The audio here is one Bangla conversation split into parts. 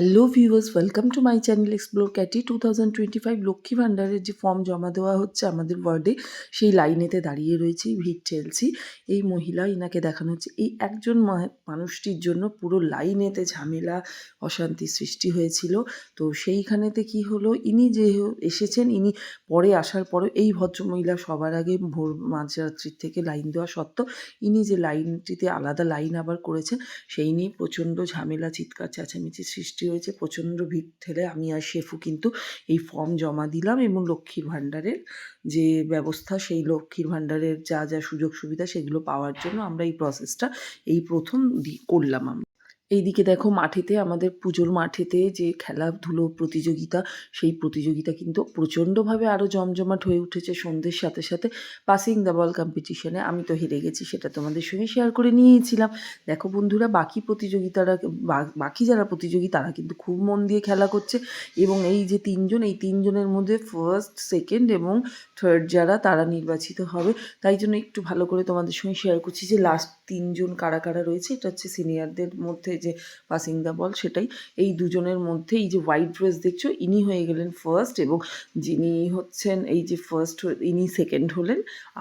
Hello viewers welcome to my channel explore Katie two thousand twenty five Lakshmi ভাণ্ডারের যে ফর্ম জমা দেওয়া হচ্ছে আমাদের ওয়ার্ডে সেই লাইনেতে দাঁড়িয়ে রয়েছি ভিড় ঠেলছি এই মহিলা ইনাকে দেখানো হচ্ছে। এই একজন মানুষটির জন্য পুরো লাইনেতে ঝামেলা, অশান্তি সৃষ্টি হয়েছিল। তো সেইখানেতে কি হলো? ইনি যে এসেছেন, ইনি পরে আসার পরে এই ভদ্রমহিলা সবার আগে ভোর মাঝরাত্রির থেকে লাইন দেওয়া সত্ত্বেও ইনি যে লাইনটিতে আলাদা লাইন আবার করেছেন, সেই নিয়ে প্রচণ্ড ঝামেলা, চিৎকার, চেঁচামেচি সৃষ্টি হয়েছে, প্রচণ্ড ভিড় ঠেলে আমি আর শেফু কিন্তু এই ফর্ম জমা দিলাম এবং লক্ষ্মীর ভাণ্ডারের যে ব্যবস্থা, সেই লক্ষ্মীর ভাণ্ডারের যা যা সুযোগ সুবিধা সেগুলো পাওয়ার জন্য আমরা এই প্রসেসটা এই প্রথম করলাম আমরা। এইদিকে দেখো মাঠেতে, আমাদের পুজোর মাঠেতে যে খেলাধুলো প্রতিযোগিতা, সেই প্রতিযোগিতা কিন্তু প্রচণ্ডভাবে আরও জমজমাট হয়ে উঠেছে সন্ধ্যের সাথে সাথে পাসিং দ্য বল কম্পিটিশনে আমি তো হেরে গেছি, সেটা তোমাদের সঙ্গে শেয়ার করে নিয়েছিলাম। দেখো বন্ধুরা, বাকি প্রতিযোগিতারা বাকি যারা প্রতিযোগী, তারা কিন্তু খুব মন দিয়ে খেলা করছে এবং এই যে তিনজন, এই তিনজনের মধ্যে ফার্স্ট সেকেন্ড এবং থার্ড যারা, তারা নির্বাচিত হবে। তাই জন্য একটু ভালো করে তোমাদের সঙ্গে শেয়ার করছি যে লাস্ট তিনজন কারা কারা রয়েছে, এটা হচ্ছে সিনিয়রদের মধ্যে যে পাসিং দ্য বল সেটাই। এই দুজনের মধ্যে এই যে হোয়াইট ড্রেস দেখছ, ইনি হয়ে গেলেন ফার্স্ট এবং যিনি হচ্ছেন, এই যে ফার্স্ট ইনি সেকেন্ড হলেন।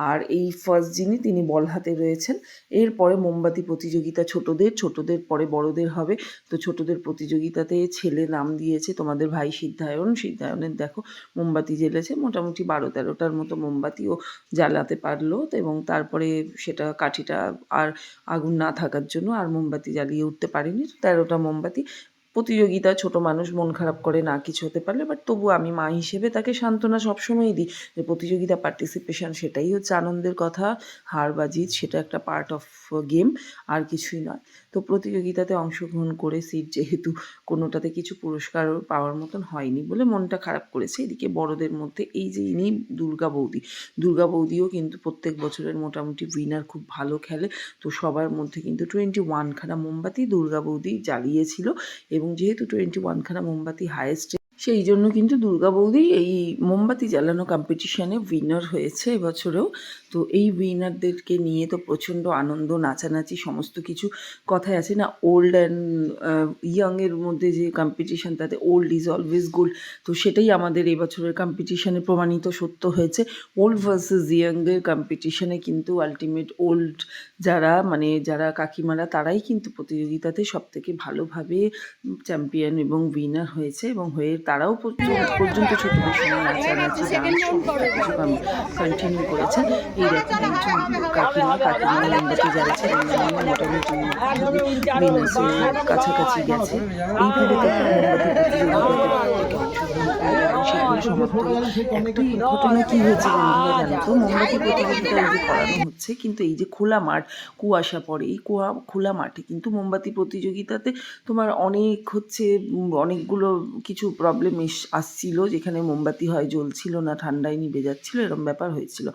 আর এই ফার্স্ট যিনি, তিনি বল হাতে রয়েছেন। এরপরে মোমবাতি প্রতিযোগিতা ছোটদের ছোটদের পরে বড়দের হবে। তো ছোটদের প্রতিযোগিতাতে ছেলে নাম দিয়েছে তোমাদের ভাই সিদ্ধায়ন। সিদ্ধায়নের দেখো, মোমবাতি জ্বেলেছে, মোটামুটি বারো তেরোটার মতো মোমবাতিও জ্বালাতে পারল। এবং তারপরে সেটা কাঠিটা আর আগুন না থাকার জন্য আর মোমবাতি জ্বালিয়ে উঠতে পারিনি। তেরোটা মোমবাতি। প্রতিযোগিতা ছোট মানুষ মন খারাপ করে না কিছু হতে পারলে বাট তবু আমি মা হিসেবে তাকে সান্ত্বনা সবসময়ই দিই যে প্রতিযোগিতা পার্টিসিপেশন সেটাই হচ্ছে আনন্দের কথা, হার বা জিত সেটা একটা পার্ট অফ গেম আর কিছুই নয়। তো প্রতিযোগিতাতে অংশগ্রহণ করে সিট যেহেতু কোনোটাতে কিছু পুরস্কার পাওয়ার মতন হয়নি বলে মনটা খারাপ করেছে। এদিকে বড়দের মধ্যে এই যে ইনি দুর্গা বৌদি, দুর্গা বৌদিও কিন্তু প্রত্যেক বছরের মোটামুটি উইনার খুব ভালো খেলে। তো সবার মধ্যে কিন্তু টোয়েন্টি ওয়ানখানা মোমবাতি দুর্গা বৌদি জ্বালিয়েছিল এবং যেহেতু টোয়েন্টি ওয়ানখানা মোমবাতি হায়েস্ট সেই জন্য কিন্তু দুর্গা বৌদি এই মোমবাতি জ্বালানো কম্পিটিশানে উইনার হয়েছে এবছরেও। তো এই উইনারদেরকে নিয়ে তো প্রচণ্ড আনন্দ, নাচানাচি, সমস্ত কিছু কথাই আছে। না ওল্ড অ্যান্ড ইয়াংয়ের মধ্যে যে কম্পিটিশান তাতে ওল্ড ইজ অলওয়েজ গোল্ড তো সেটাই আমাদের এবছরের কম্পিটিশানে প্রমাণিত সত্য হয়েছে। ওল্ড ভার্সেস ইয়াংয়ের কম্পিটিশানে কিন্তু আলটিমেট ওল্ড যারা মানে যারা কাকিমারা, তারাই কিন্তু প্রতিযোগিতাতে সবথেকে ভালোভাবে চ্যাম্পিয়ন এবং উইনার হয়েছে এবং হয়ে তারাও পর্য- পর্যন্ত ছোটদের সময় নাচানাচি কিছু কন্টিনিউ করেছে এই দেখুন একজন কাকিমা কাকিমা মোমবাতি জ্বালাচ্ছে মোটামুটি উইনার্সের কাছাকাছি গেছে এইভাবে মোমবাতি প্রতিযোগিতাতে সেগুলো সমাপ্ত একটি ঘটনা কি হয়েছে বন্ধুরা জানো তো মোমবাতি প্রতিযোগিতা এই যে করানো হচ্ছে কিন্তু এই যে খোলা মাঠ কুয়াশা পড়ে এই কুয়া খোলা মাঠে কিন্তু মোমবাতি প্রতিযোগিতাতে তোমার অনেক হচ্ছে অনেকগুলো কিছু প্রবলেম আসছিল যেখানে মোমবাতি হয় জ্বলছিল না ঠান্ডায় নিভে যাচ্ছিল এরকম ব্যাপার হয়েছিল।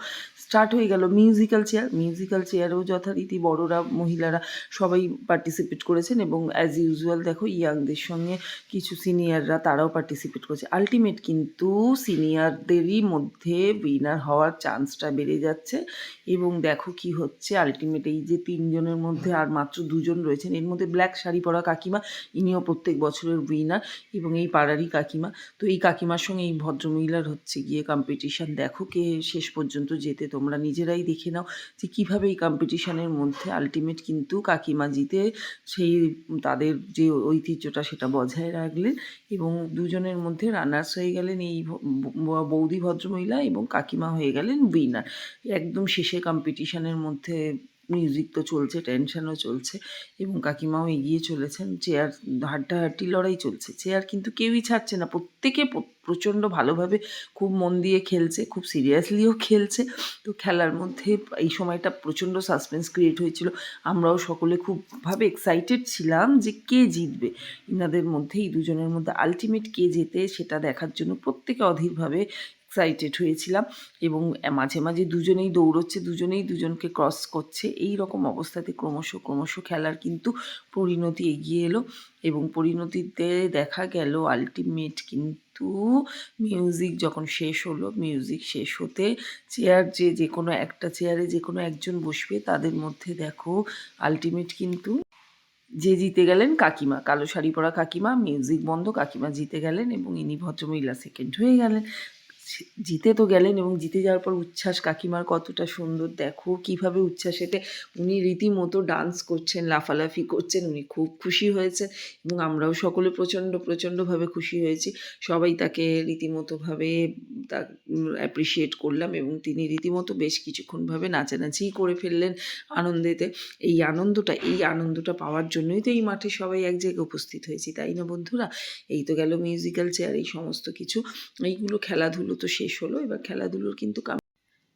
স্টার্ট হয়ে গেল। মিউজিক্যাল চেয়ার মিউজিক্যাল চেয়ারেও যথারীতি বড়রা, মহিলারা সবাই পার্টিসিপেট করেছেন এবং অ্যাজ ইউজুয়াল দেখো ইয়াংদের সঙ্গে কিছু সিনিয়ররা তারাও পার্টিসিপেট করেছে। আলটিমেট কিন্তু সিনিয়রদেরই মধ্যে উইনার হওয়ার চান্সটা বেড়ে যাচ্ছে এবং দেখো কি হচ্ছে। আলটিমেট এই যে তিনজনের মধ্যে আর মাত্র দুজন রয়েছেন, এর মধ্যে ব্ল্যাক শাড়ি পরা কাকিমা, ইনিও প্রত্যেক বছরের উইনার এবং এই পাড়ারই কাকিমা। তো এই কাকিমার সঙ্গে এই ভদ্রমহিলার হচ্ছে গিয়ে কম্পিটিশান দেখো কে শেষ পর্যন্ত যেতে তোমরা নিজেরাই দেখে নাও যে কীভাবে এই কম্পিটিশানের মধ্যে আলটিমেট কিন্তু কাকিমা জিতে সেই তাদের যে ঐতিহ্যটা সেটা বজায় রাখলেন এবং দুজনের মধ্যে রানার্স হয়ে গেলেন এই বৌদি ভদ্রমহিলা এবং কাকিমা হয়ে গেলেন উইনার একদম শেষে কম্পিটিশানের মধ্যে মিউজিক তো চলছে টেনশনও চলছে এবং কাকিমাও এগিয়ে চলেছেন। চেয়ার হাড্ডাহাড্ডি লড়াই চলছে। চেয়ার কিন্তু কেউই ছাড়ছে না। প্রত্যেকে প্রচণ্ড ভালোভাবে খুব মন দিয়ে খেলছে, খুব সিরিয়াসলিও খেলছে। তো খেলার মধ্যে এই সময়টা প্রচণ্ড সাসপেন্স ক্রিয়েট হয়েছিল। আমরাও সকলে খুবভাবে এক্সাইটেড ছিলাম যে কে জিতবে। ইনাদের মধ্যে, এই দুজনের মধ্যে আলটিমেট কে জেতে সেটা দেখার জন্য প্রত্যেকে অধীরভাবে এক্সাইটেড হয়েছিলাম এবং মাঝে মাঝে দুজনেই দৌড়চ্ছে, দুজনেই দুজনকে ক্রস করছে। এই রকম অবস্থাতে ক্রমশ ক্রমশ খেলার কিন্তু পরিণতি এগিয়ে এলো এবং পরিণতিতে দেখা গেল আলটিমেট কিন্তু মিউজিক যখন শেষ হলো মিউজিক শেষ হতে চেয়ার যে যে কোনো একটা চেয়ারে যে কোনো একজন বসবে, তাদের মধ্যে দেখো আলটিমেট কিন্তু যে জিতে গেলেন কাকিমা, কালো শাড়ি পরা কাকিমা মিউজিক বন্ধ, কাকিমা জিতে গেলেন এবং ইনি ভদ্রমহিলা সেকেন্ড হয়ে গেলেন। জিতে তো গেলেন এবং জিতে যাওয়ার পর উচ্ছ্বাস কাকিমার কতটা সুন্দর। দেখো কীভাবে উচ্ছ্বাসেতে উনি রীতিমতো ডান্স করছেন, লাফালাফি করছেন, উনি খুব খুশি হয়েছেন এবং আমরাও সকলে প্রচণ্ড, প্রচণ্ডভাবে খুশি হয়েছি। সবাই তাকে রীতিমতোভাবে তা অ্যাপ্রিসিয়েট করলাম এবং তিনি রীতিমতো বেশ কিছুক্ষণভাবে নাচানাচিই করে ফেললেন আনন্দেতে। এই আনন্দটা এই আনন্দটা পাওয়ার জন্যই তো এই মাঠে সবাই এক জায়গায় উপস্থিত হয়েছি, তাই না বন্ধুরা? এই তো গেল মিউজিক্যাল চেয়ার এই সমস্ত কিছু। এইগুলো খেলাধুলো তো শেষ হলো, এবার খেলাধুলোর কিন্তু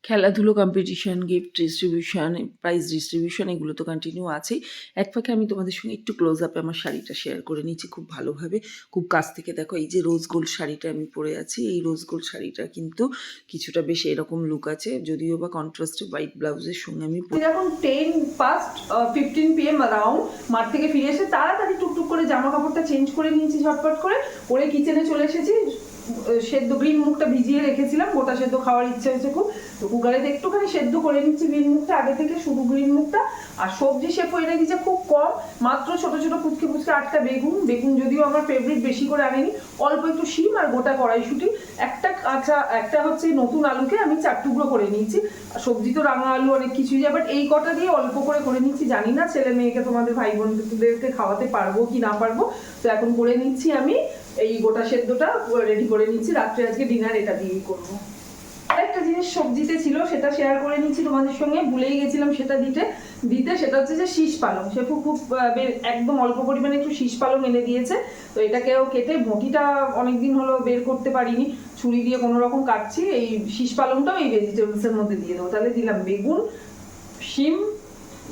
খেলাধুলো competition gift distribution prize distribution এগুলো তো কন্টিনিউ আছেই। এক ফাঁকে আমি তোমাদের সঙ্গে একটু ক্লোজ আপে আমার শাড়িটা শেয়ার করে নিচ্ছি খুব ভালোভাবে। খুব কাছ থেকে দেখো, এই যে রোজ গোল্ড শাড়িটা আমি পরে আছি, এই রোজ গোল্ড শাড়িটা কিন্তু কিছুটা বেশ এরকম লুক আছে, যদিও বা কন্ট্রাস্টে হোয়াইট ব্লাউজের সঙ্গে আমি পরে- যখন ten past fifteen P M around মাঠ থেকে ফিরে এসে তাড়াতাড়ি টুকটুক করে জামা কাপড়টা চেঞ্জ করে নিয়েছি ঝটপট করে করে কিচেনে চলে এসেছি। সেদ্ধ গ্রিন মুখটা ভিজিয়ে রেখেছিলাম, গোটা সেদ্ধ খাওয়ার ইচ্ছে হয়েছে খুব। তো কুকারে একটুখানি সেদ্ধ করে নিচ্ছি গ্রিন মুখটা, আগে থেকে শুধু গ্রিন মুখটা। আর সবজি শেপ এনে দিয়েছে খুব কম, মাত্র ছোট ছোট পুচকে পুচকে আটটা বেগুন। বেগুন যদিও আমার ফেভারিট বেশি করে আনেনি, অল্প একটু শিম আর গোটা কড়াইশুটি। একটা আচ্ছা একটা হচ্ছে নতুন আলুকে আমি চার টুকরো করে নিয়েছি। আর সবজি তো রাঙা আলু অনেক কিছুই যায় বাট এই কটা দিয়ে অল্প করে করে নিচ্ছি জানি না ছেলে মেয়েকে তোমাদের ভাই বোনদেরকে খাওয়াতে পারব কি না পারব। তো এখন করে নিচ্ছি আমি এই গোটা সেদ্ধটা রেডি করে নিচ্ছি রাত্রে আজকে ডিনার এটা দিয়েই করব। আরেকটা জিনিস সবজিতে ছিল, সেটা শেয়ার করে নিচ্ছি তোমাদের সঙ্গে। ভুলেই গেছিলাম সেটা দিতে। দিতে সেটা হচ্ছে যে শীষ পালং। সে খুব খুব একদম অল্প পরিমাণে একটু শীষ পালং এনে দিয়েছে। তো এটাকেও কেটে বটিটা অনেকদিন হলো বের করতে পারিনি। ছুরি দিয়ে কোনো রকম কাটছি। এই শীষ পালংটাও এই ভেজিটেবলসের মধ্যে দিয়ে দেবো। তাহলে দিলাম বেগুন, শিম,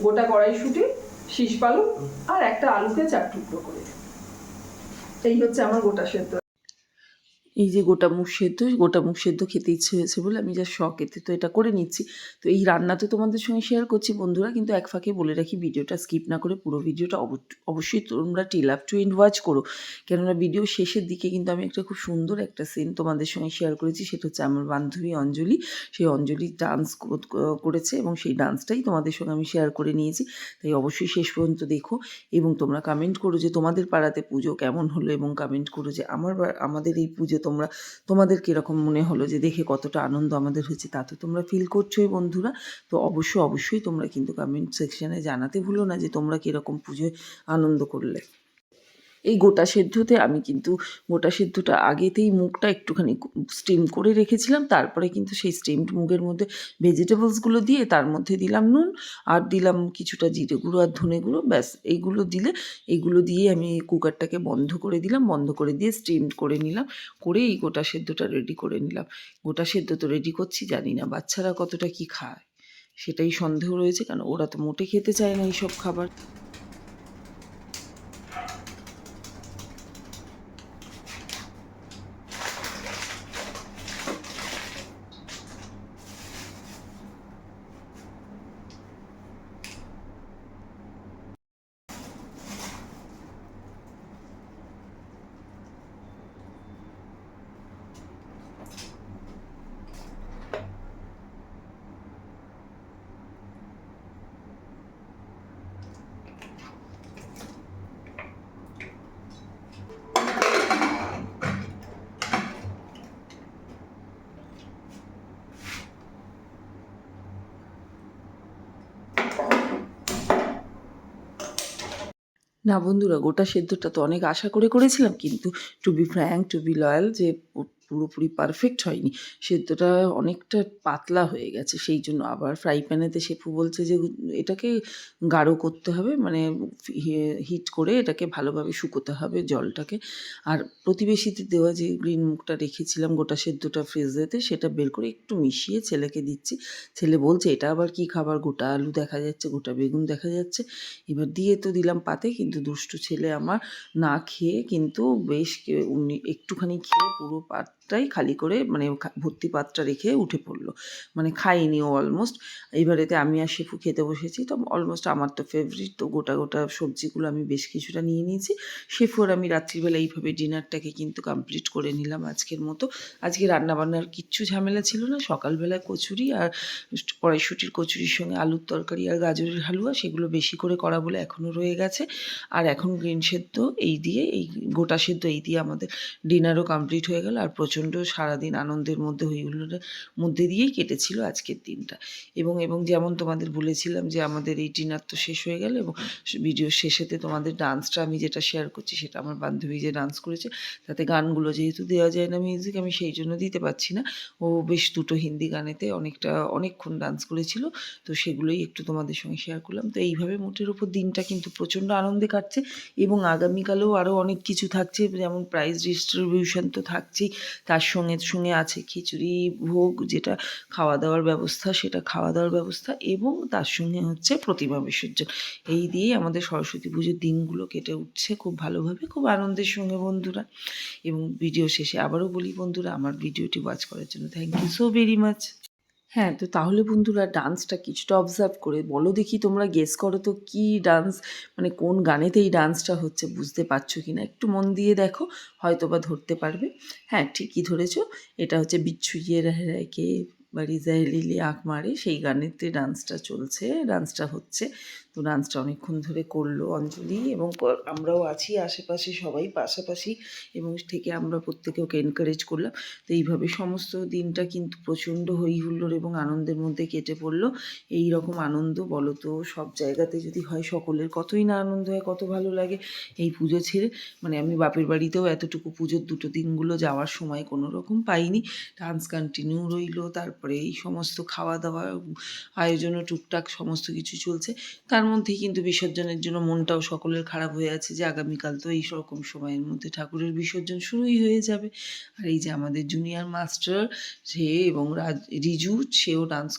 গোটা কড়াইশুঁটি, শীষ পালং আর একটা আলুকে চার টুকরো করে। এই হচ্ছে আমার গোটা সেদ্ধ। এই যে গোটা মুখ সেদ্ধ, গোটা মুখ সেদ্ধ খেতে ইচ্ছে হয়েছে বলে আমি যা শখ, এতে তো এটা করে নিচ্ছি। তো এই রান্না তো তোমাদের সঙ্গে শেয়ার করছি বন্ধুরা, কিন্তু এক ফাঁকে বলে রাখি ভিডিওটা স্কিপ না করে পুরো ভিডিওটা অব- অবশ্যই তোমরা till up to end watch করো। কেননা ভিডিও শেষের দিকে কিন্তু আমি একটা খুব সুন্দর একটা সিন তোমাদের সঙ্গে শেয়ার করেছি, সেটা হচ্ছে আমার বান্ধবী অঞ্জলি। সেই অঞ্জলি ডান্স করেছে এবং সেই ডান্সটাই তোমাদের সঙ্গে আমি শেয়ার করে নিয়েছি। তাই অবশ্যই শেষ পর্যন্ত দেখো এবং তোমরা কমেন্ট করো যে তোমাদের পাড়াতে পুজো কেমন হলো এবং কমেন্ট করো যে আমার আমাদের এই পুজো তোমরা, তোমাদের কীরকম মনে হলো যে দেখে কতটা আনন্দ আমাদের হয়েছে তা তো তোমরা ফিল করছোই বন্ধুরা। তো অবশ্যই অবশ্যই তোমরা কিন্তু কমেন্ট সেকশনে জানাতে ভুলো না যে তোমরা কীরকম পুজোয় আনন্দ করলে। এই গোটা সেদ্ধতে আমি কিন্তু গোটা সেদ্ধটা আগেতেই মুগটা একটুখানি স্টিম করে রেখেছিলাম। তারপরে কিন্তু সেই স্টিমড মুগের মধ্যে ভেজিটেবলসগুলো দিয়ে তার মধ্যে দিলাম নুন আর দিলাম কিছুটা জিরে গুঁড়ো আর ধনে গুঁড়ো। ব্যাস, এইগুলো দিলে, এইগুলো দিয়ে আমি কুকারটাকে বন্ধ করে দিলাম। বন্ধ করে দিয়ে স্টিম করে নিলাম। করে এই গোটা সেদ্ধটা রেডি করে নিলাম। গোটা সেদ্ধ তো রেডি করছি, জানি না বাচ্চারা কতটা কি খায়, সেটাই সন্দেহ রয়েছে। কারণ ওরা তো মোটে খেতে চায় না এইসব খাবার। না বন্ধুরা, গোটা সেদ্ধটা তো অনেক আশা করে করেছিলাম, কিন্তু to be frank to be loyal যে পুরোপুরি পারফেক্ট হয়নি। সেদ্ধটা অনেকটা পাতলা হয়ে গেছে, সেই জন্য আবার ফ্রাই প্যানেতে শেফু বলছে যে, এটাকে গাঢ় করতে হবে মানে হিট করে এটাকে ভালোভাবে শুকোতে হবে জলটাকে। আর প্রতিবেশীতে দেওয়া যে গ্রিন মুখটা রেখেছিলাম, গোটা সেদ্ধটা ফ্রিজেতে সেটা বের করে একটু মিশিয়ে ছেলেকে দিচ্ছি। ছেলে বলছে, এটা আবার কি খাবার? গোটা আলু দেখা যাচ্ছে, গোটা বেগুন দেখা যাচ্ছে। এবার দিয়ে তো দিলাম পাতে, কিন্তু দুষ্টু ছেলে আমার না খেয়ে, কিন্তু বেশ একটুখানি খেয়ে পুরো পাত পাতটাই খালি করে মানে ভর্তি পাতটা রেখে উঠে পড়ল। মানে খাইনি ও অলমোস্ট এইবারেতে আমি আর শেফু খেতে বসেছি, তো অলমোস্ট আমার তো ফেভারিট তো গোটা গোটা সবজিগুলো আমি বেশ কিছুটা নিয়ে নিয়েছি। শেফু আর আমি রাত্রিবেলা এইভাবে ডিনারটাকে কিন্তু কমপ্লিট করে নিলাম আজকের মতো। আজকে রান্নাবান্নার কিচ্ছু ঝামেলা ছিল না, সকালবেলায় কচুরি আর কড়াইশুটির কচুরির সঙ্গে আলুর তরকারি আর গাজরের হালুয়া, সেগুলো বেশি করে করা বলে এখনও রয়ে গেছে। আর এখন গ্রিন সেদ্ধ এই দিয়ে, এই গোটা সেদ্ধ এই দিয়ে আমাদের ডিনারও কমপ্লিট হয়ে গেল। আর প্রচণ্ড সারাদিন আনন্দের মধ্যে হই হুল্লোড়ের মধ্যে দিয়েই কেটেছিল আজকের দিনটা। এবং এবং যেমন তোমাদের বলেছিলাম যে আমাদের এই ডিনার তো শেষ হয়ে গেল এবং ভিডিও শেষেতে তোমাদের ডান্সটা আমি যেটা শেয়ার করছি সেটা আমার বান্ধবী যে ডান্স করেছে, তাতে গানগুলো যেহেতু দেওয়া যায় না মিউজিক আমি সেই জন্য দিতে পারছি না। ও বেশ দুটো হিন্দি গানেতে অনেকটা, অনেকক্ষণ ডান্স করেছিল, তো সেগুলোই একটু তোমাদের সঙ্গে শেয়ার করলাম। তো এইভাবে মোটের ওপর দিনটা কিন্তু প্রচণ্ড আনন্দে কাটছে এবং আগামীকালেও আরও অনেক কিছু থাকছে, যেমন প্রাইজ ডিস্ট্রিবিউশন তো থাকছেই তার সঙ্গে সঙ্গে আছে খিচুড়ি, ভোগ, যেটা খাওয়া দাওয়ার ব্যবস্থা, সেটা খাওয়া দাওয়ার ব্যবস্থা এবং তার সঙ্গে হচ্ছে প্রতিমা বিসর্জন। এই দিয়েই আমাদের সরস্বতী পুজোর দিনগুলো কেটে উঠছে খুব ভালোভাবে, খুব আনন্দের সঙ্গে বন্ধুরা। এবং ভিডিও শেষে আবারও বলি বন্ধুরা, আমার ভিডিওটি ওয়াচ করার জন্য thank you so very much হ্যাঁ তো তাহলে বন্ধুরা ডান্সটা কিছুটা অবজার্ভ করে বলো দেখি তোমরা গেস করো তো কি ডান্স মানে কোন গানেতে এই ডান্সটা হচ্ছে বুঝতে পারছ কি না একটু মন দিয়ে দেখো হয়তো বা ধরতে পারবে। হ্যাঁ ঠিকই ধরেছো। এটা হচ্ছে বিচ্ছু ইয়ে রেহরাইকে বা রিজাইলিলি আঁক মারে, সেই গানেতে ডান্সটা চলছে। ডান্সটা হচ্ছে। তো ডান্সটা অনেকক্ষণ ধরে করল অঞ্জলি এবং আমরাও আছি আশেপাশে সবাই পাশাপাশি এবং থেকে আমরা প্রত্যেকে ওকে এনকারেজ করলাম। তো এইভাবে সমস্ত দিনটা কিন্তু প্রচণ্ড হই হুল্লোড় এবং আনন্দের মধ্যে কেটে পড়ল। এই রকম আনন্দ বলো তো, সব জায়গাতে যদি হয় সকলের, কতই না আনন্দ হয়, কত ভালো লাগে এই পুজো ছেড়ে। মানে আমি বাপের বাড়িতেও এতটুকু পুজোর দুটো দিনগুলো যাওয়ার সময় কোনো রকম পাইনি। ডান্স কন্টিনিউ রইল তারপরে এই সমস্ত খাওয়া দাওয়া আয়োজনও টুকটাক সমস্ত কিছু চলছে। তার মধ্যেই কিন্তু বিসর্জনের জন্য মনটাও সকলের খারাপ হয়ে আছে যে আগামীকাল তো এই রকম সময়ের মধ্যে ঠাকুরের বিসর্জন শুরুই হয়ে যাবে। আর এই যে আমাদের জুনিয়র মাস্টার সে এবং রাজ, রিজু, সেও ডান্স